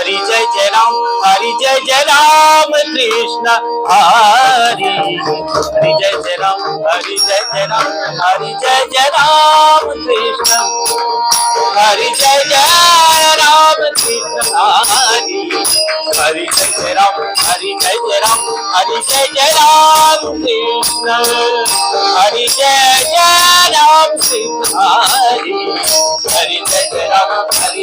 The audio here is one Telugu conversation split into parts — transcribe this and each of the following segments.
హరి జయ జయ రామ్ హరి జయ జయ రామ కృష్ణ హరి హరి జయ జయ రామ్ హరి జయ జయ రామ్ హరి జయ జయ రామ కృష్ణ హరి జయ జయ రామ కృష్ణ హరి హరి జయ జయ రామ్ హరి జయ జయ రామ్ హరి జయ జయ రామ కృష్ణ హరి జయ జయ రామ కృష్ణ హరి హరి జయ జయ రామ హరి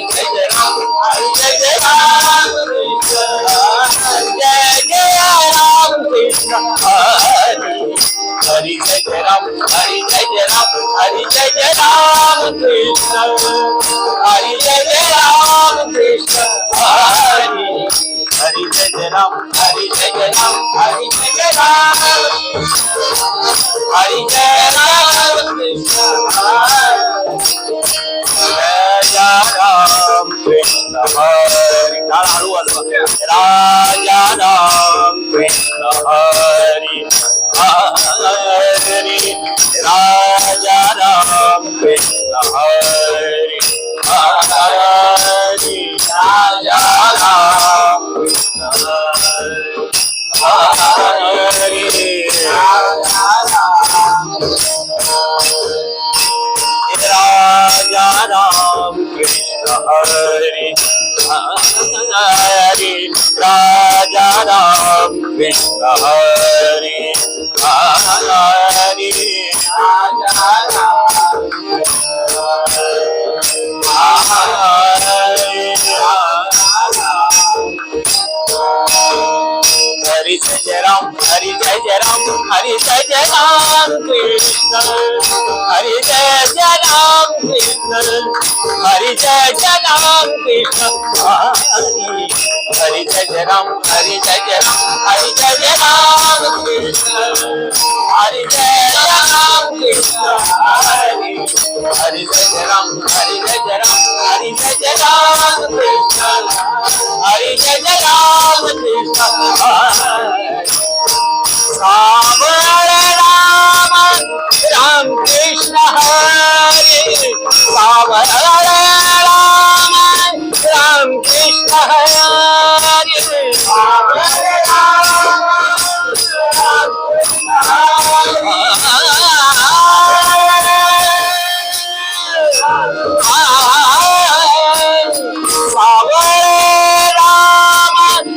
ஜெயராம் ஹரி ஜெயராம் ஹரி ஜெயராம் ஹரி ஜெயராம் கிருஷ்ணா ராஜாராம் கிருஷ்ண ஹரி நான் அழுவாது ராஜாராம் கிருஷ்ண ஹரி ஹரி ராஜாராம் கிருஷ்ண ஹரி ஹரி ராஜ हरि राजा राम कृष्ण हरि हरि జయ రామ్ హరి జయ జయ రామ్ హరి జయ జయ రామ్ కృష్ణ హరి జయ జయ రామ్ కృష్ణ హరి జయ జయ రామ్ కృష్ణ హరి జయ జయ రామ్ హరి జయ జయ రామ్ హరి జయ జయ రామ్ కృష్ణ హరి జయ జయ రామ్ కృష్ణ హరి జయ జయ రామ్ హరి జయ జయ రామ్ హరి జయ జయ రామ్ కృష్ణ హరి జయ జయ రామ కృష్ణ जय राम कृष्ण हरि सावळ राम राम कृष्ण हरी सावळ राम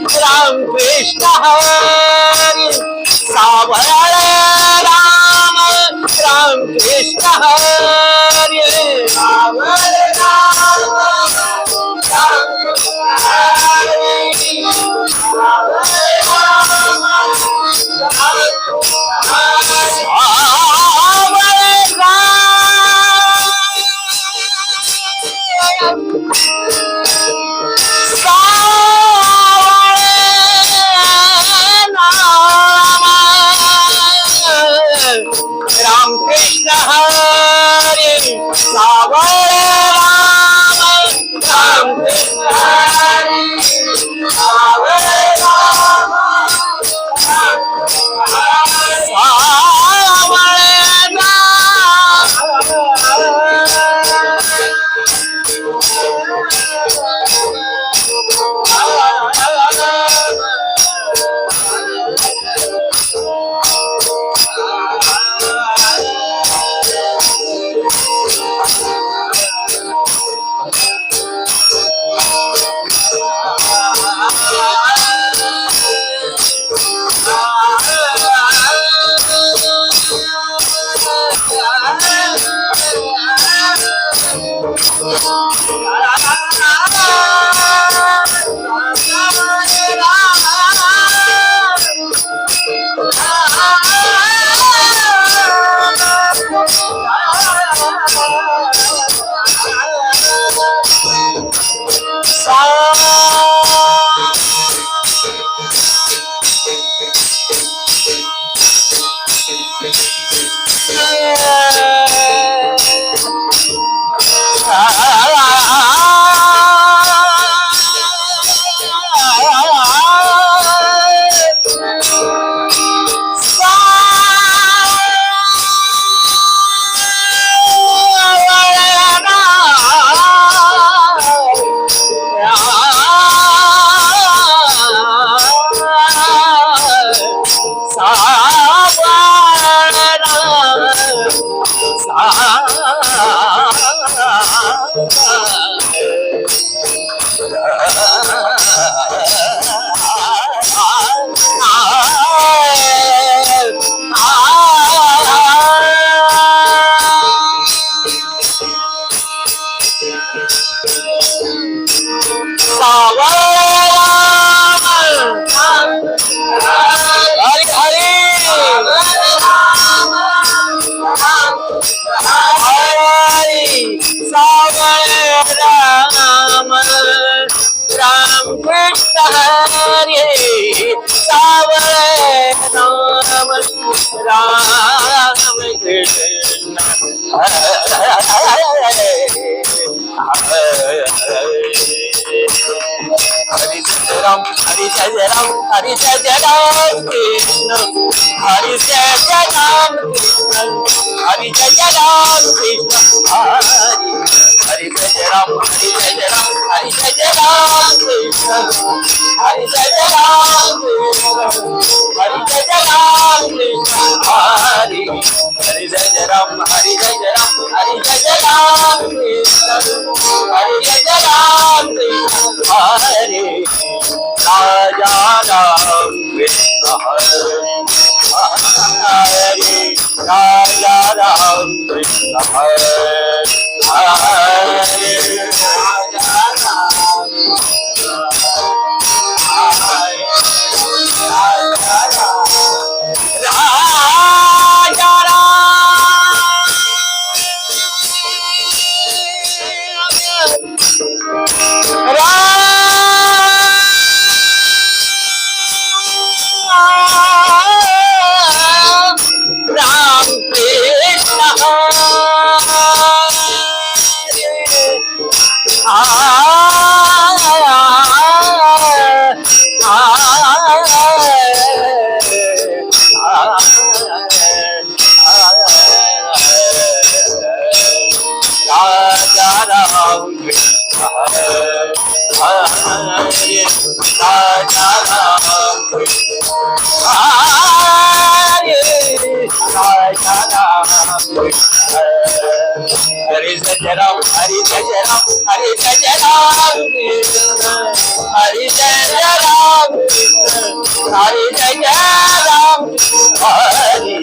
राम कृष्ण हरी सावळ राम राम హరి జయరాం హరి జయ రామ హరి జయ రామ కృష్ణ హరి జయ రామ కృష్ణ హరి జయ రామ కృష్ణ హరి హరి జయ రామ హరి జయ రామ హరి జయ రామ కృష్ణ హరి జయ రామ కృష్ణ హరి జయ రామ కృష్ణ హరి హరి జయ రామ హరి జయ రామ హరి జయ రామ కృష్ణ హరి జయ రామ కృష్ణ హరి రాజా రామ కృష్ణ హరి రాజా రామ కృష్ణ హరి రామ హరి సజరాం హరి సజరాం హరి సజరాం హరి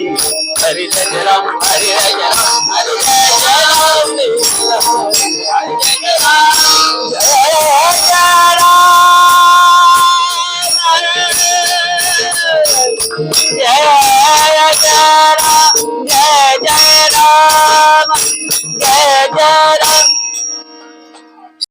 హరి సజరాం హరి సజరాం హరి సజరాం హరి సజరాం